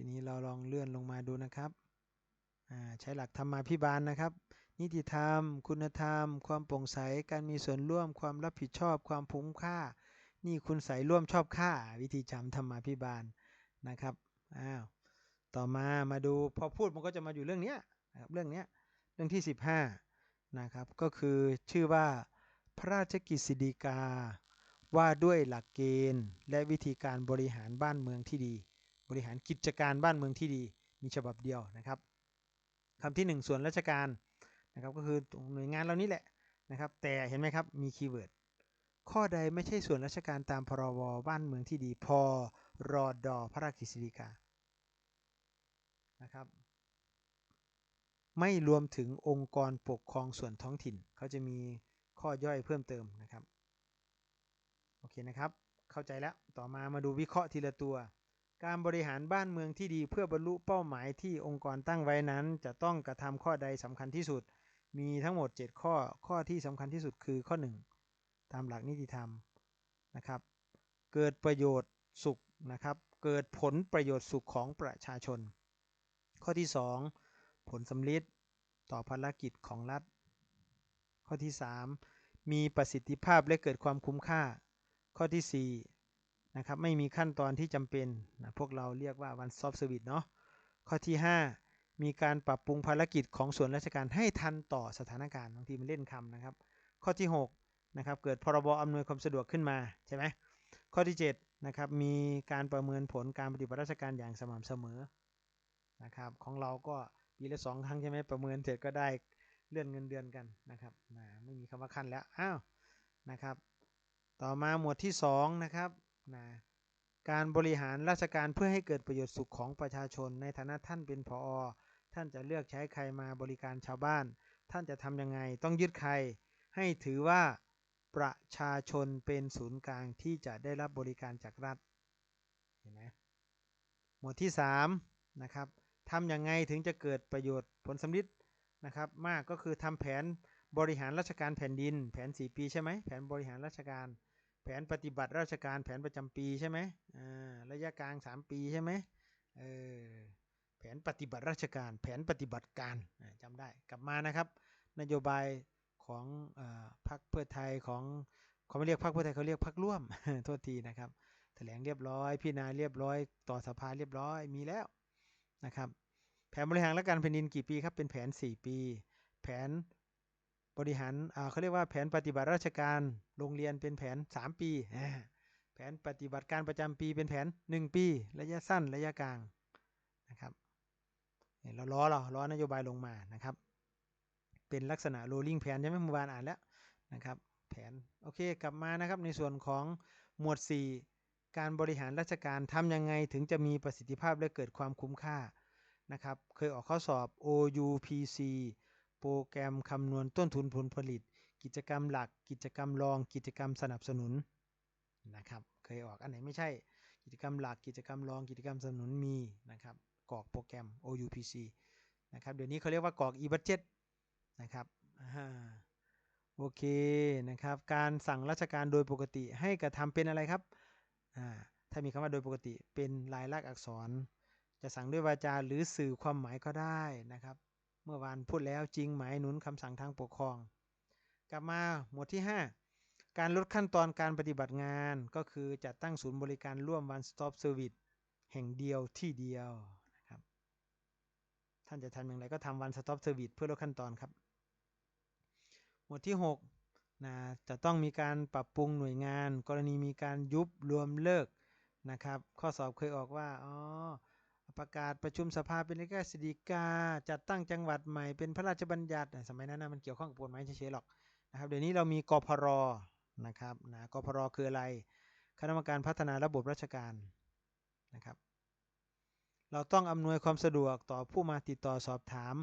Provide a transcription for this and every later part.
ทีนี้เราลองเลื่อนลงมาดูนะครับใช้หลักธรรมาภิบาลนะครับ นิติธรรม คุณธรรม ความโปร่งใส การมีส่วนร่วม ความรับผิดชอบ ความคุ้มค่า นี่คุณใสร่วมชอบค่า วิธีจำธรรมาภิบาลนะครับ อ้าว ต่อมา มาดู พอพูดมันก็จะมาอยู่เรื่องเนี้ยนะครับ เรื่องเนี้ยเรื่องที่ 15 นะครับ ก็คือชื่อว่าพระราชกฤษฎีกา ว่าด้วยหลักเกณฑ์ และวิธีการบริหารบ้านเมืองที่ดี บริหารกิจการบ้านเมืองที่ดีมีฉบับเดียวนะครับคำที่ 1 ส่วนราชการนะครับก็คือหน่วยงานเหล่านี้แหละนะครับแต่เห็นไหมครับมีคีย์เวิร์ดข้อใดไม่ใช่ส่วนราชการตามพรบบ้านเมืองที่ดีพรอดอพระราชกฤษฎีกานะครับไม่รวมถึงองค์กรปกครองส่วนท้องถิ่นเขาจะมีข้อย่อยเพิ่มเติมนะครับโอเคนะครับ เข้าใจแล้วต่อมามาดูวิเคราะห์ทีละตัว การบริหารบ้านเมืองที่ดีเพื่อบรรลุเป้าหมายที่องค์กรตั้งไว้นั้น จะต้องกระทำข้อใดสำคัญที่สุด มีทั้งหมด 7 ข้อข้อที่สำคัญที่สุดคือข้อ 1 ตามหลักนิติธรรมนะครับ เกิดประโยชน์สุขนะครับ เกิดผลประโยชน์สุขของประชาชน ข้อที่ 2 ผลสำลิดต่อภารกิจของรัฐ ข้อที่ 3 มีประสิทธิภาพและเกิดความคุ้มค่า ข้อที่ 4 นะครับไม่มีขั้นตอนที่จำเป็นนะพวกเราเรียกว่า one stop service เนาะข้อที่ 5 มีการปรับปรุงภารกิจของส่วนราชการให้ทันต่อสถานการณ์บางทีมันเล่นคำนะครับ ข้อที่6นะครับเกิดพรบอำนวยความสะดวกขึ้นมาใช่ไหมข้อที่7นะครับมีการประเมินผลการปฏิบัติราชการอย่างสม่ำเสมอนะครับของเราก็ปีละสองครั้งใช่ไหมประเมินเสร็จก็ได้เลื่อนเงินเดือนกันนะครับนะไม่มีคำว่าขั้นแล้วอ้าวนะครับ ต่อมาหมวดที่2นะครับ นะการบริหารราชการเพื่อให้เกิดประโยชน์สุขของประชาชน ในฐานะท่านเป็นผอท่านจะเลือกใช้ใครมาบริการชาวบ้าน ท่านจะทำยังไง ต้องยึดใคร ให้ถือว่าประชาชนเป็นศูนย์กลางที่จะได้รับบริการจากรัฐเห็นไหมหมวดที่3นะครับทำยังไงถึงจะเกิดประโยชน์ผลสำลิดนะครับมากก็คือทำแผนบริหารราชการแผ่นดิน แผน 4 ปีใช่ไหมแผนบริหารราชการ ผนปฏิบัติราชการแผนประจำปีใช่ไหมอ่าระยะกลาง 3 ปีใช่ไหมเออแผนปฏิบัติราชการแผนปฏิบัติการจำได้กลับมานะครับ นโยบายของพรรคเพื่อไทยของเขาไม่เรียกพรรคเพื่อไทยเขาเรียกพรรคร่วมโทษทีนะครับแถลงเรียบร้อยพิจารณาเรียบร้อย ต่อสภาเรียบร้อยมีแล้วนะครับ แผนบริหารและการแผ่นดินกี่ปีครับเป็นแผน 4 ปี แผน บริหารเขาเรียกว่าแผนปฏิบัติราชการโรงเรียนเป็นแผน 3 ปี แผนปฏิบัติการประจำปีเป็นแผน 1 ปี ระยะสั้นระยะกลางนะครับเราล้อเราล้อนโยบายลงมานะครับ เป็นลักษณะ rolling แผนใช่ไหมเมื่อวานอ่านแล้วนะครับ แผนโอเคกลับมานะครับในส่วนของหมวด 4 การบริหารราชการทำยังไงถึงจะมีประสิทธิภาพและเกิดความคุ้มค่านะครับ เคยออกข้อสอบ OUPC โปรแกรมคำนวณต้นทุนผลผลิต กิจกรรมหลัก กิจกรรมรอง กิจกรรมสนับสนุนนะครับ เคยออกอันไหนไม่ใช่ กิจกรรมหลัก กิจกรรมรอง กิจกรรมสนับสนุนมีนะครับกรอกโปรแกรม OUPC นะครับ เดี๋ยวนี้เขาเรียกว่ากรอก e-budget นะครับโอเคนะครับ การสั่งราชการโดยปกติให้กระทำเป็นอะไรครับ ถ้ามีคำว่าโดยปกติเป็นลายลักษณ์อักษร จะสั่งด้วยวาจาหรือสื่อความหมายก็ได้นะครับ เมื่อวานพูดแล้วจริงหมายหนุนคำสั่งทางปกครอง กลับมาหมวดที่ 5 การลดขั้นตอนการปฏิบัติงานก็คือจัดตั้งศูนย์บริการร่วม one stop service แห่งเดียวที่เดียวนะครับท่านจะทำอย่างไรก็ทำ one stop service เพื่อลดขั้นตอนครับ หมวดที่6นะจะต้องมีการปรับปรุงหน่วยงาน กรณีมีการยุบรวมเลิกนะครับ ข้อสอบเคยออกว่าอ๋อ ประกาศประชุมสภาเป็นเลขาสิกา จัดตั้งจังหวัดใหม่เป็นพระราชบัญญัติสมัยนั้นนะมันเกี่ยวข้องกับกฎหมายเฉยๆหรอกนะครับเดี๋ยวนี้เรามีกพรนะครับนะกพรคืออะไรคณะกรรมการพัฒนาระบบราชการนะครับ เราต้องอำนวยความสะดวกต่อผู้มาติดต่อสอบถาม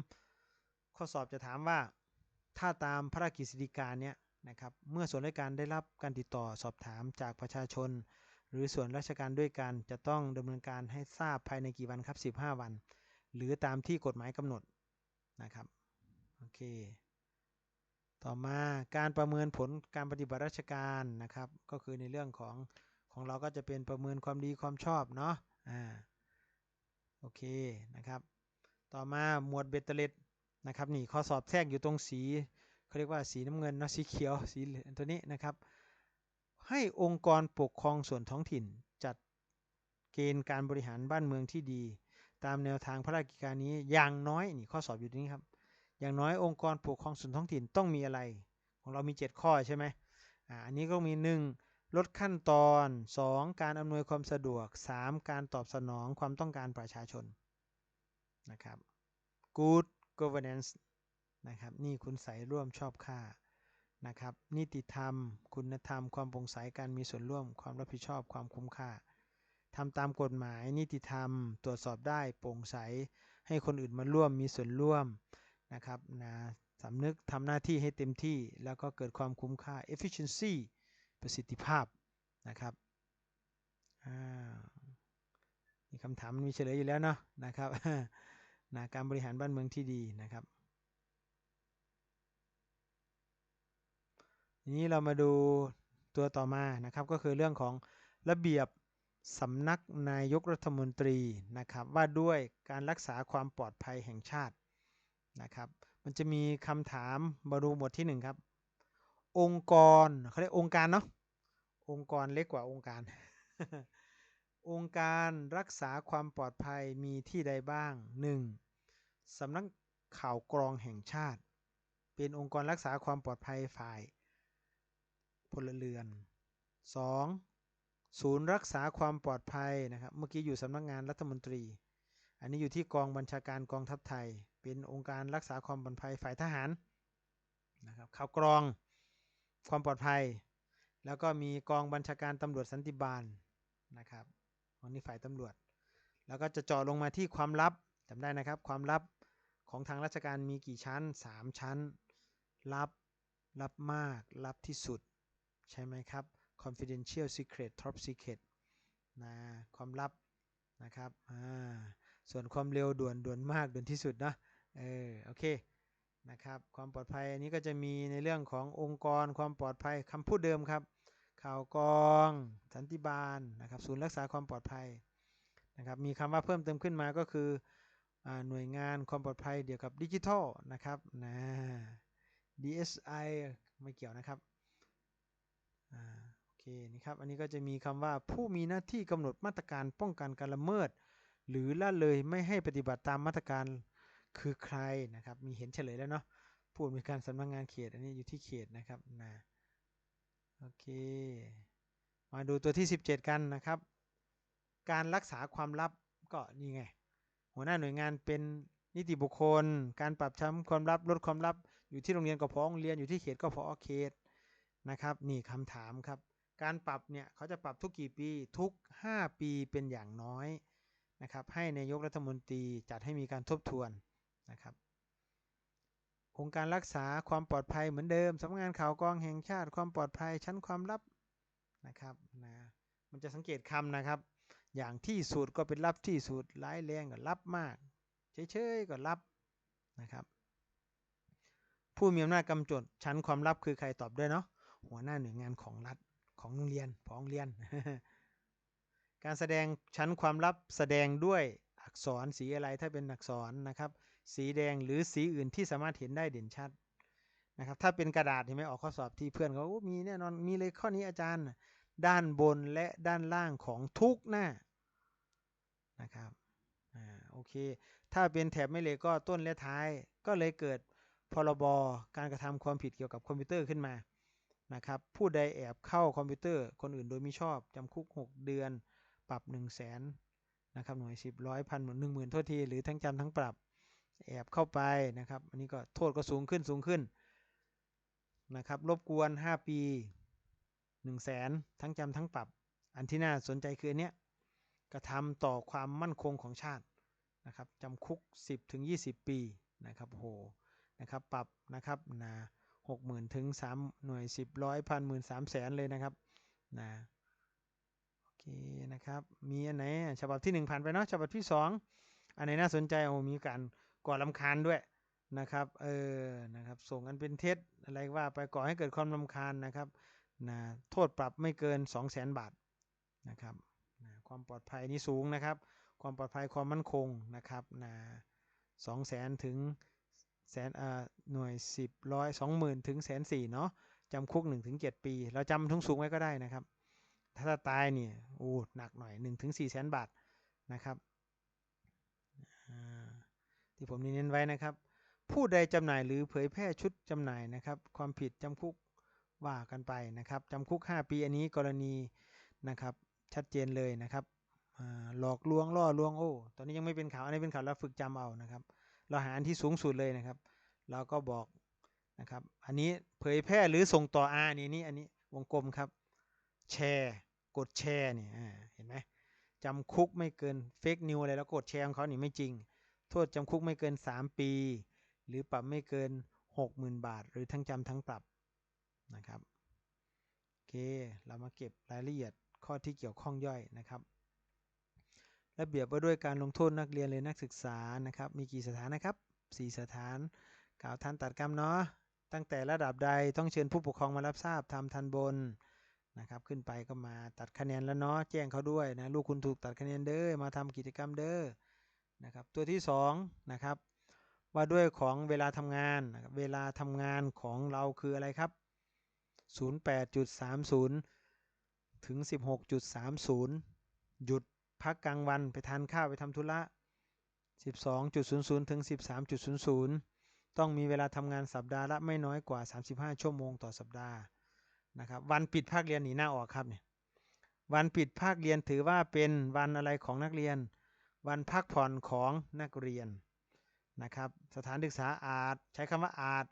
ข้อสอบจะถามว่าถ้าตามพระราชกฤษฎีการเนี้ยนะครับเมื่อส่วนราชการได้รับการติดต่อสอบถามจากประชาชน หรือส่วนราชการด้วยกันจะต้องดำเนินการให้ทราบภายในกี่วันครับ 15 วัน หรือตามที่กฎหมายกำหนดนะครับโอเคต่อมาการประเมินผลการปฏิบัติราชการนะครับ ก็คือในเรื่องของของเราก็จะเป็นประเมินความดีความชอบเนาะอ่าโอเคนะครับ ต่อมาหมวดเบตเตเลตนะครับนี่ข้อสอบแทรกอยู่ตรงสีเขาเรียกว่าสีน้ำเงินเนาะสีเขียวสีตัวนี้นะครับ ให้องค์กรปกครองส่วนท้องถิ่น จัดเกณฑ์การบริหารบ้านเมืองที่ดี ตามแนวทางพระราชกิจการนี้อย่างน้อยนี่ข้อสอบอยู่ตรงนี้ครับ อย่างน้อยองค์กรปกครองส่วนท้องถิ่นต้องมีอะไร ของเรามี 7 ข้อใช่ไหมอ่าอันนี้ก็มี 1 ลดขั้นตอน 2 การอำนวยความสะดวก 3 การตอบสนองความต้องการประชาชนนะครับ good governance นะครับนี่คุณใสร่วมชอบค่า นะครับ นิติธรรม คุณธรรม ความโปร่งใสการมีส่วนร่วม ความรับผิดชอบ ความคุ้มค่าทำตามกฎหมาย นิติธรรม ตรวจสอบได้โปร่งใส ให้คนอื่นมาร่วมมีส่วนร่วมนะครับนะสำนึกทำหน้าที่ให้เต็มที่ แล้วก็เกิดความคุ้มค่า efficiency ประสิทธิภาพนะครับนี่คำถามมีเฉลยอยู่แล้วเนาะนะครับนะการบริหารบ้านเมืองที่ดีนะครับ นี้เรามาดูตัวต่อมานะครับก็คือเรื่องของระเบียบสำนักนายกรัฐมนตรีนะครับว่าด้วยการรักษาความปลอดภัยแห่งชาตินะครับมันจะมีคำถามมาดูหมวดที่1ครับองค์กรเขาเรียกองค์การเนาะองค์กรเล็กกว่าองค์การ องค์การรักษาความปลอดภัยมีที่ใดบ้าง 1. สำนักข่าวกรองแห่งชาติ เป็นองค์กรรักษาความปลอดภัยฝ่าย พลเรือน 2. ศูนย์รักษาความปลอดภัยนะครับ เมื่อกี้อยู่สำนักงานรัฐมนตรี อันนี้อยู่ที่กองบัญชาการกองทัพไทย เป็นองค์การรักษาความปลอดภัยฝ่ายทหารนะครับข่าวกรองความปลอดภัย แล้วก็มีกองบัญชาการตำรวจสันติบาลนะครับอันนี้ฝ่ายตำรวจ แล้วก็จะเจาะลงมาที่ความลับจำได้นะครับความลับของทางราชการมีกี่ชั้น 3 ชั้น ลับ ลับมาก ลับที่สุด ใช่ไหมครับ confidential secret top secret นะความลับนะครับอ่าส่วนความเร็วด่วนด่วนมากด่วนที่สุดนะเออโอเคนะครับความปลอดภัยอันนี้ก็จะมีในเรื่องขององค์กรความปลอดภัยคำพูดเดิมครับ ข่าวกองสันติบาลนะครับศูนย์รักษาความปลอดภัยนะครับมีคำว่าเพิ่มเติมขึ้นมาก็คืออหน่วยงานความปลอดภัยเกี่ยวกับดิจิทัลนะครับนะ DSI ไม่เกี่ยวนะครับ โอเคนี่ครับอันนี้ก็จะมีคำว่าผู้มีหน้าที่กำหนดมาตรการป้องกันการละเมิด หรือละเลยไม่ให้ปฏิบัติตามมาตรการคือใครนะครับมีเห็นเฉลยแล้วเนาะผู้มีการสำนักงงานเขตอันนี้อยู่ที่เขตนะครับนะโอเค มาดูตัวที่ 17 กันนะครับ การรักษาความลับก็นี่ไง หัวหน้าหน่วยงานเป็นนิติบุคคล การปรับช้ำความลับลดความลับอยู่ที่โรงเรียนก็พอโรงเรียนอยู่ที่เขตก็พอเขต นะครับนี่คำถามครับ การปรับเนี่ยเขาจะปรับทุกกี่ปีทุก 5 ปีเป็นอย่างน้อยนะครับให้นายกรัฐมนตรีจัดให้มีการทบทวนนะครับองค์การรักษาความปลอดภัยเหมือนเดิมสำนักงานข่าวกองแห่งชาติความปลอดภัยชั้นความลับนะครับนะมันจะสังเกตคำนะครับ อย่างที่สุดก็เป็นลับที่สุดร้ายแรงก็ลับมากเฉยๆก็ลับนะครับ ผู้มีอำนาจกำจดชั้นความลับคือใครตอบด้วยเนาะ หัวหน้าหน่วยงานของรัฐของโรงเรียนของเรียน การแสดงชั้นความลับแสดงด้วยอักษรสีอะไรถ้าเป็นอักษรนะครับ สีแดงหรือสีอื่นที่สามารถเห็นได้เด่นชัดนะครับถ้าเป็นกระดาษเห็นไหมออกข้อสอบที่เพื่อนเขามีแน่นอนมีเลยข้อนี้อาจารย์ด้านบนและด้านล่างของทุกหน้านะครับอ่าโอเค ถ้าเป็นแถบไม่เลยก็ต้นและท้าย ก็เลยเกิดพรบการกระทำความผิดเกี่ยวกับคอมพิวเตอร์ขึ้นมา นะครับผู้ใดแอบเข้าคอมพิวเตอร์คนอื่นโดยมิชอบจำคุก 6 เดือน ปรับ 1 0 0 0 0แสนนะครับหน่วยสิบร้อยพันหมื่นหนึ่งหมื่นโทษทีหรือทั้งจำทั้งปรับแอบเข้าไปนะครับ อันนี้ก็โทษก็สูงขึ้นสูงขึ้นนะครับรบกวน 5 ปี 1 0 0 0 0แสนทั้งจำทั้งปรับ อันที่น่าสนใจคืออันเนี้ยกระทำต่อความมั่นคงของชาตินะครับจำคุก 10ถึง20 ปีนะครับโหนะครับปรับนะครับนะ หกหมื่นถึงสามหน่วยสิบร้อยพันหมื่นสามแสนเลยนะครับนะโอเคนะครับมีอันไหนฉบับที่หนึ่งผ่านไปเนาะฉบับที่สองอันไหนน่าสนใจโอ้มีการก่อลำคาญด้วยนะครับเออนะครับส่งกันเป็นเท็จอะไรว่าไปก่อให้เกิดความลำคาญนะครับนะโทษปรับไม่เกิน 2 0 0 0 0 0บาทนะครับนะความปลอดภัยนี่สูงนะครับ ความปลอดภัยความมั่นคงนะครับนะสองแสนถึง แสนอ่าหน่วยสิบร้อยสองหมื่นถึงแสนสี่เนาะจำคุกหนึ่งถึงเจ็ดปี เราจำทุงสูงไว้ก็ได้นะครับ ถ้าตายเนี่ยโอ้หนักหน่อยหนึ่งถึงสี่แสนบาทนะครับที่ผมเน้นไว้นะครับ ผู้ใดจำหน่ายหรือเผยแพร่ชุดจำหน่ายนะครับ ความผิดจำคุกว่ากันไปนะครับจำคุก 5 ปีอันนี้กรณีนะครับ ชัดเจนเลยนะครับหลอกลวงล่อลวงโอ้ตอนนี้ยังไม่เป็นข่าวอันนี้เป็นข่าวเราฝึกจำเอานะครับ เราหาอันที่สูงสุดเลยนะครับ เราก็บอกนะครับ อันนี้เผยแพร่หรือส่งต่ออนี่นี่อันนี้วงกลมครับ แชร์ กดแชร์เนี่ยเห็นไหมจำคุกไม่เกินเฟกนิวอะไรแล้วกดแชร์ของเขานี่ไม่จริง โทษจำคุกไม่เกิน 3 ปี หรือปรับไม่เกิน 60,000 บาท หรือทั้งจำทั้งปรับนะครับโอเค เรามาเก็บรายละเอียดข้อที่เกี่ยวข้องย่อยนะครับ ระเบียบว่าด้วยการลงโทษนักเรียนเลยนักศึกษานะครับ มีกี่สถานนะครับ 4 สถาน กล่าวทันตัดกรรมเนาะ ตั้งแต่ระดับใดต้องเชิญผู้ปกครองมารับทราบทำทันบนนะครับ ขึ้นไปก็มาตัดคะแนนแล้วเนาะ แจ้งเขาด้วยนะ ลูกคุณถูกตัดคะแนนเด้อ มาทำกิจกรรมเด้อ นะครับ ตัวที่2นะครับว่าด้วยของเวลาทำงานนะครับ เวลาทำงานของเราคืออะไรครับ 08.30 ถึง 16.30 หยุด พักกลางวันไปทานข้าวไปทำธุระ 12.00 ถึง 13.00 ต้องมีเวลาทำงานสัปดาห์ละไม่น้อยกว่า 35 ชั่วโมงต่อสัปดาห์นะครับวันปิดภาคเรียนหนีหน้าออกครับเนี่ยวันปิดภาคเรียนถือว่าเป็นวันอะไรของนักเรียน วันพักผ่อนของนักเรียนนะครับสถานศึกษาอาจใช้คำว่าอาจ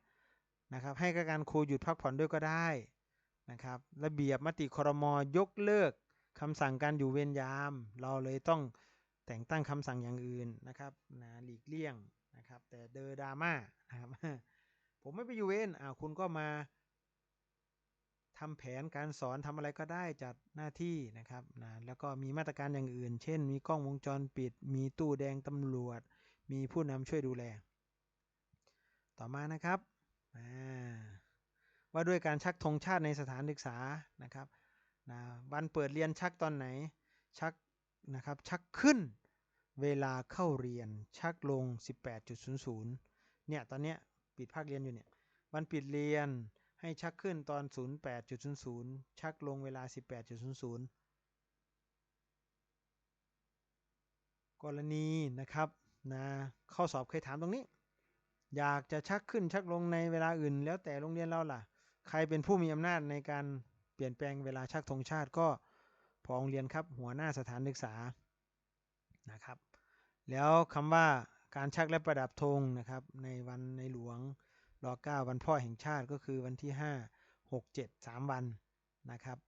นะครับให้การครูหยุดพักผ่อนด้วยก็ได้นะครับระเบียบมติครมยกเลิก คำสั่งการอยู่เวรยาม เราเลยต้องแต่งตั้งคำสั่งอย่างอื่นนะครับนะหลีกเลี่ยงนะครับ แต่เดอดาม่านะครับผมไม่ไปอยู่เวรอ่าคุณก็มาทำแผนการสอนทำอะไรก็ได้จัดหน้าที่นะครับนะแล้วก็มีมาตรการอย่างอื่น เช่น มีกล้องวงจรปิด มีตู้แดงตำรวจ มีผู้นำช่วยดูแล ต่อมานะครับว่าด้วยการชักธงชาติในสถานศึกษานะครับ นะวันเปิดเรียนชักตอนไหนชักนะครับชักขึ้นเวลาเข้าเรียนชักลง 18.00 เนี่ยตอนเนี้ยปิดภาคเรียนอยู่เนี่ยวันปิดเรียนให้ชักขึ้นตอน 08.00 ชักลงเวลา 18.00 กรณีนะครับนะข้อสอบเคยถามตรงนี้ อยากจะชักขึ้นชักลงในเวลาอื่น แล้วแต่โรงเรียนเราล่ะ ใครเป็นผู้มีอำนาจในการ เปลี่ยนแปลงเวลาชักธงชาติก็พอโรงเรียนครับหัวหน้าสถานศึกษานะครับ แล้วคำว่าการชักและประดับธงนะครับ ในวันในหลวงรอ9วันพ่อแห่งชาติก็คือวันที่ 5 6 7 3 วันนะครับ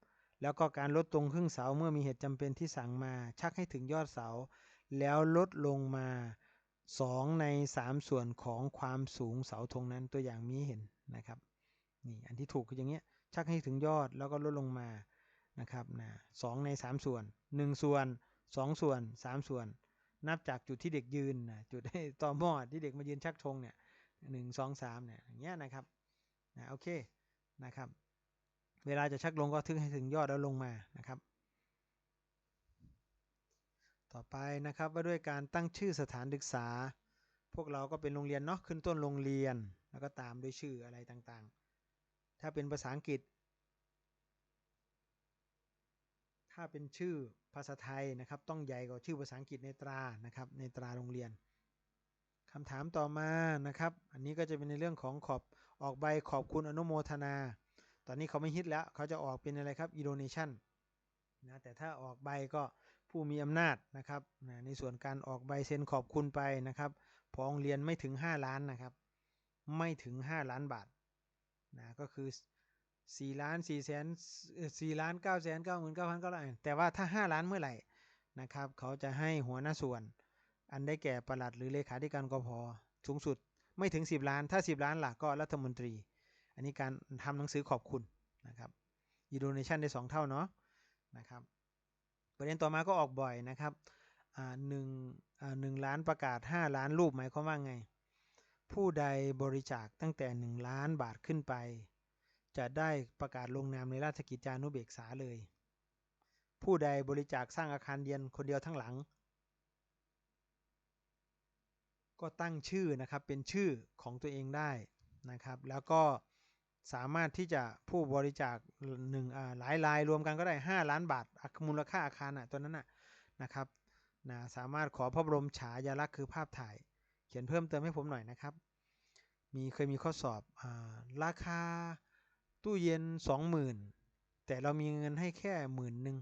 แล้วก็การลดตรงครึ่งเสาเมื่อมีเหตุจำเป็นที่สั่งมา ชักให้ถึงยอดเสา แล้วลดลงมา 2 ใน 3 ส่วนของความสูงเสาธงนั้นตัวอย่างมีเห็นนะครับนี่อันที่ถูกคืออย่างเงี้ย ชักให้ถึงยอดแล้วก็ลดลงมานะครับนะสใน 3 ส่วน 1 ส่วน 2 ส่วน 3 ส่วน นับจากจุดที่เด็กยืนนะจุดให้ต่อหมอดที่เด็กมายืนชักธงเนี่ยหนึ่งสองสามเนี่ยอย่างเงี้ยนะครับนะโอเคนะครับเวลาจะชักลงก็ทึงให้ถึงยอดแล้วลงมานะครับ ต่อไปนะครับว่าด้วยการตั้งชื่อสถานศึกษา พวกเราก็เป็นโรงเรียนเนาะขึ้นต้นโรงเรียน แล้วก็ตามด้วยชื่ออะไรต่างๆ ถ้าเป็นภาษาอังกฤษ ถ้าเป็นชื่อภาษาไทยนะครับ ต้องใหญ่กว่าชื่อภาษาอังกฤษในตรานะครับในตราโรงเรียนคำถามต่อมานะครับ อันนี้ก็จะเป็นในเรื่องของขอบออกใบขอบคุณอนุโมทนา ตอนนี้เขาไม่ฮิตแล้ว เขาจะออกเป็นอะไรครับอีโดเนชันนะแต่ถ้าออกใบก็ผู้มีอำนาจนะครับนะในส่วนการออกใบเซ็นขอบคุณไปนะครับพอโรงเรียนไม่ถึง 5 ล้านนะครับ ไม่ถึง 5 ล้านบาท นะก็คือ4ล้าน4แสน4ล้าน9แสน9 9 9 0 0 0แต่ว่าถ้า 5 ล้านเมื่อไหร่นะครับเขาจะให้หัวหน้าส่วน อันได้แก่ประหลัดหรือเลขาธิการกพสูงสุดไม่ถึง 10 ล้าน ถ้า 10 ล้านหลักก็รัฐมนตรี อันนี้การทำหนังสือขอบคุณนะครับอีโดเนชันได้ 2 เท่าเนาะนะครับประเด็นต่อมาก็ออกบ่อยนะครับหนึ่งหนึ่งล้านประกาศ 5 ล้านรูปหมายความว่าไง ผู้ใดบริจาคตั้งแต่ 1 ล้านบาทขึ้นไป จะได้ประกาศลงนามในราชกิจจานุเบกษาเลย ผู้ใดบริจาคสร้างอาคารเรียนคนเดียวทั้งหลัง ก็ตั้งชื่อนะครับเป็นชื่อของตัวเองได้นะครับ แล้วก็สามารถที่จะผู้บริจาคหนึ่งหลายรายรวมกันก็ได้ 5 ล้านบาทมูลค่าอาคารอะตัวนั้นน่ะนะครับนะสามารถขอพระบรมฉายาลักษณ์คือภาพถ่าย ขียนเพิ่มเติมให้ผมหน่อยนะครับ มีเคยมีข้อสอบอราคาตู้เย็น 20,000 แต่เรามีเงินให้แค่หมื่นหนึ่ง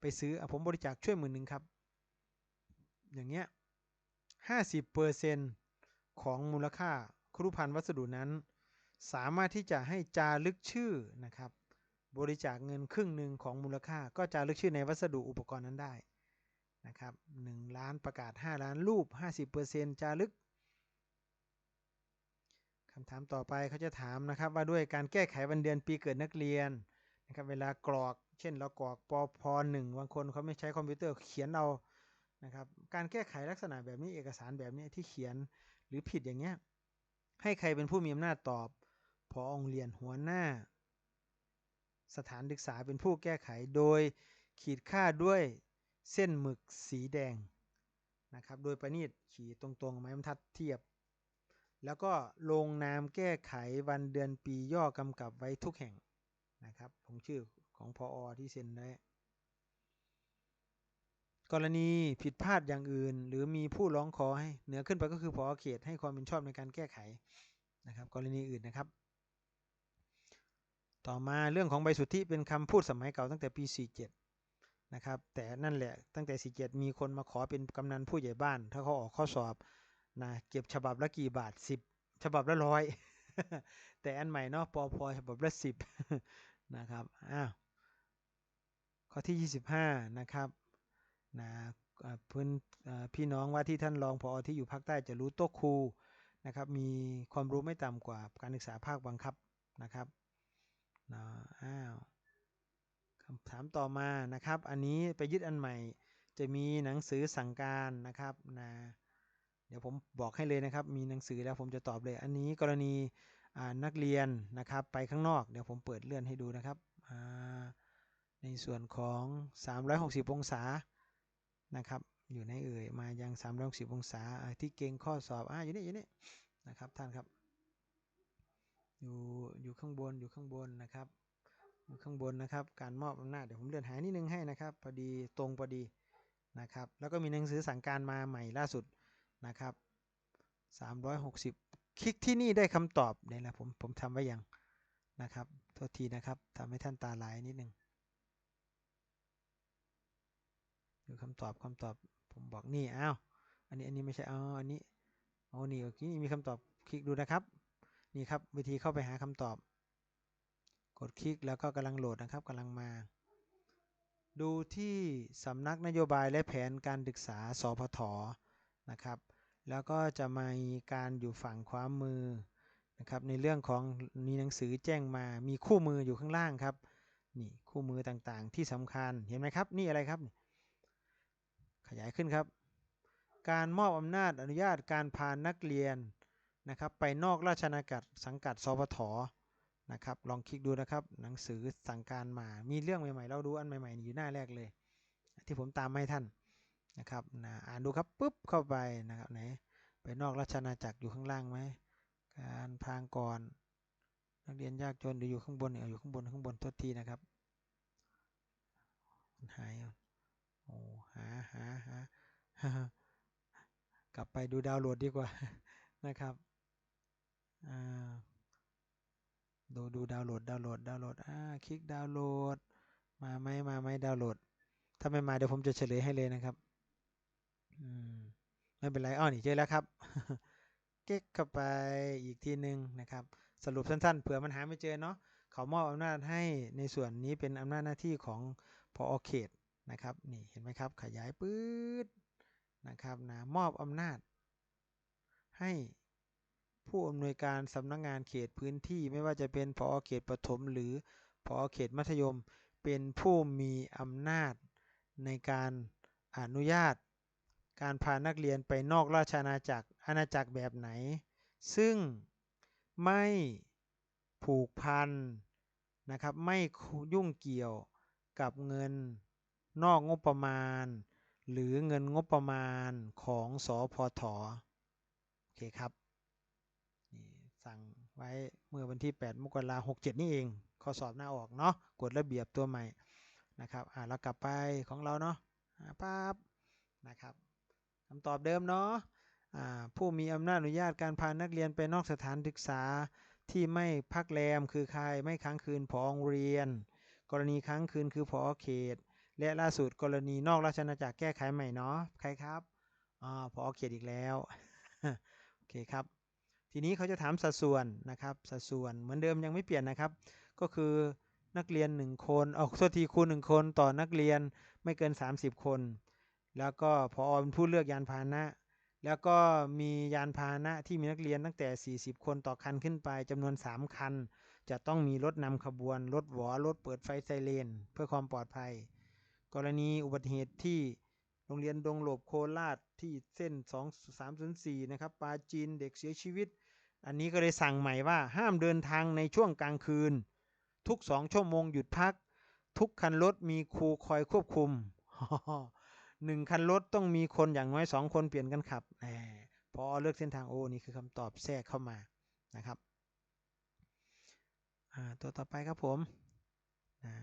ไปซื้ออผมบริจาคช่วยหมื่นหนึ่งครับ อย่างเงี้ย50%ของมูลค่าครุพันธ์วัสดุนั้น สามารถที่จะให้จารึกชื่อนะครับ บริจาคเงินครึ่งหนึ่งของมูลค่า ก็จารึกชื่อในวัสดุอุปกรณ์นั้นได้นะครับ1ล้านประกาศ 5 ล้านรูป 50%จารึก คำถามต่อไปเขาจะถามนะครับว่าด้วยการแก้ไขวันเดือนปีเกิดนักเรียนนะครับเวลากรอกเช่นเรากรอกปพหนึ่งบางคนเขาไม่ใช้คอมพิวเตอร์เขียนเอานะครับการแก้ไขลักษณะแบบนี้เอกสารแบบนี้ที่เขียนหรือผิดอย่างเงี้ยให้ใครเป็นผู้มีอำนาจตอบพอองเรียนหัวหน้า สถานศึกษาเป็นผู้แก้ไขโดยขีดค่าด้วยเส้นหมึกสีแดงนะครับโดยประณีตขีดตรงๆไม้บรรทัดเทียบ แล้วก็ลงนามแก้ไขวันเดือนปีย่อกำกับไว้ทุกแห่งนะครับลงชื่อของพออที่เซ็นไว้กรณีผิดพลาดอย่างอื่น หรือมีผู้ร้องขอให้เหนือขึ้นไปก็คือพอเขตให้ความเป็นชอบในการแก้ไขนะครับ กรณีอื่นนะครับ ต่อมาเรื่องของใบสุทธิเป็นคำพูดสมัยเก่าตั้งแต่ปี 47 นะครับ แต่นั่นแหละตั้งแต่ 47 มีคนมาขอเป็นกำนันผู้ใหญ่บ้าน ถ้าเขาออกข้อสอบ นะเก็บฉบับละกี่บาท10ฉบับละร้อยแต่อันใหม่เนาะปอพอฉบับละ10นะครับอ้าวข้อที่ 25 นะครับนะพื้นพี่น้องว่าที่ท่านรองพอที่อยู่ภาคใต้จะรู้โต๊ะครูนะครับมีความรู้ไม่ต่ำกว่าการศึกษาภาคบังคับนะครับนะอ้าวคำถามต่อมานะครับ อันนี้ไปยึดอันใหม่จะมีหนังสือสั่งการนะครับนะ เดี๋ยวผมบอกให้เลยนะครับ มีหนังสือแล้วผมจะตอบเลย อันนี้กรณีนักเรียนนะครับไปข้างนอก เดี๋ยวผมเปิดเลื่อนให้ดูนะครับ ในส่วนของ 360 องศานะครับ อยู่ในเอ่ยมายัง 360 องศาที่เก่งข้อสอบอ่าอยู่นี่อยู่นี่นะครับท่านครับ อยู่อยู่ข้างบนอยู่ข้างบนนะครับอยู่ข้างบนนะครับ การมอบอำนาจเดี๋ยวผมเลื่อนหายนิดนึงให้นะครับพอดีตรงพอดีนะครับ แล้วก็มีหนังสือสั่งการมาใหม่ล่าสุด นะครับ360 คลิกที่นี่ได้คำตอบเนี่ยแหละผมผมทำไว้ยังนะครับโทษทีนะครับทำให้ท่านตาลายนิดนึงคือคำตอบคำตอบผมบอกนี่อ้าวอันนี้อันนี้ไม่ใช่อ๋ออันนี้อ๋อนี่โอเคมีคำตอบคลิกดูนะครับนี่ครับวิธีเข้าไปหาคำตอบ กดคลิกแล้วก็กำลังโหลดนะครับกำลังมา ดูที่สำนักนโยบายและแผนการศึกษาสพท นะครับ แล้วก็จะมีการอยู่ฝั่งขวามือนะครับในเรื่องของมีหนังสือแจ้งมามีคู่มืออยู่ข้างล่างครับนี่คู่มือต่างๆ ที่สำคัญเห็นไหมครับ นี่อะไรครับ ขยายขึ้นครับ การมอบอำนาจอนุญาตการพานักเรียนนะครับไปนอกราชอาณาจักรสังกัดสพทนะครับลองคลิกดูนะครับ หนังสือสั่งการมามีเรื่องใหม่ๆ เราดูอันใหม่ๆ อยู่หน้าแรกเลย ที่ผมตามให้ท่าน นะครับนะอ่านดูครับปุ๊บเข้าไปนะครับไหนไปนอกราชอาณาจักรอยู่ข้างล่างไหมการพางก่อนนักเรียนยากจนหรืออยู่ข้างบนเนี่ยอยู่ข้างบนข้างบนทษทีนะครับหายโอ้หาหาหากลับไปดูดาวน์โหลดดีกว่านะครับดูดูดาวน์โหลดดาวน์โหลดดาวน์โหลดอ่าคลิกดาวน์โหลดมาไหมมาไหมดาวน์โหลด ถ้าไม่มาเดี๋ยวผมจะเฉลยให้เลยนะครับ ไม่เป็นไรอ้อนี่เจอแล้วครับเก๊กเข้าไปอีกทีหนึ่งนะครับ สรุปสั้นๆ เผื่อมันหาไม่เจอเนาะเขามอบอำนาจให้ในส่วนนี้เป็นอำนาจหน้าที่ของพอเขตนะครับนี่เห็นไหมครับขยายปื๊ดนะครับนะมอบอำนาจ ให้ผู้อำนวยการสำนักงงานเขตพื้นที่ไม่ว่าจะเป็นพอเขตประถม หรือพอเขตมัธยม เป็นผู้มีอำนาจในการอนุญาต การพานักเรียนไปนอกราชอาณาจักรอาณาจักรแบบไหน ซึ่งไม่ผูกพันนะครับไม่ยุ่งเกี่ยวกับเงินนอกงบประมาณ หรือเงินงบประมาณของสอพทเคครับสั่งไว้เมื่อวันที่ 8 มกราคม67 นี่เองข้อสอบหน้าออกเนาะกฎระเบียบตัวใหม่นะครับอ่าเรากลับไปของเราเนาะอ่าปั๊บนะครับ คำตอบเดิมเนาะผู้มีอำนาจอนุญาตการพานักเรียนไปนอกสถานศึกษาที่ไม่พักแรมคือใครไม่ค้างคืนพอโรงเรียน กรณีค้างคืนคือพอเขต และล่าสุดกรณีนอกราชอาณาจักรแก้ไขใหม่เนาะใครครับอพอเขตอีกแล้วโอเคครับ ทีนี้เขาจะถามสัดส่วนนะครับสัดส่วนเหมือนเดิมยังไม่เปลี่ยนนะครับ ก็คือนักเรียน 1 คนเอาโทษทีครูหนึ่งคนต่อนักเรียนไม่เกิน 30 คน แล้วก็พอเป็นผู้เลือกยานพาหนะ แล้วก็มียานพาหนะที่มีนักเรียนตั้งแต่ 40 คนต่อคันขึ้นไปจำนวน 3 คัน จะต้องมีรถนำขบวน รถหวอรถเปิดไฟไซเรนเพื่อความปลอดภัย กรณีอุบัติเหตุที่โรงเรียนดงหลบโคราชที่เส้น 2304 นะครับปาจีนเด็กเสียชีวิต อันนี้ก็เลยสั่งใหม่ว่าห้ามเดินทางในช่วงกลางคืน ทุกสองชั่วโมงหยุดพัก ทุกคันรถมีครูคอยควบคุม หนึ่งคันรถต้องมีคนอย่างน้อยสองคนเปลี่ยนกันขับแหมพอเลือกเส้นทางโอนี่คือคำตอบแทรกเข้ามานะครับตัวต่อไปครับผมนะ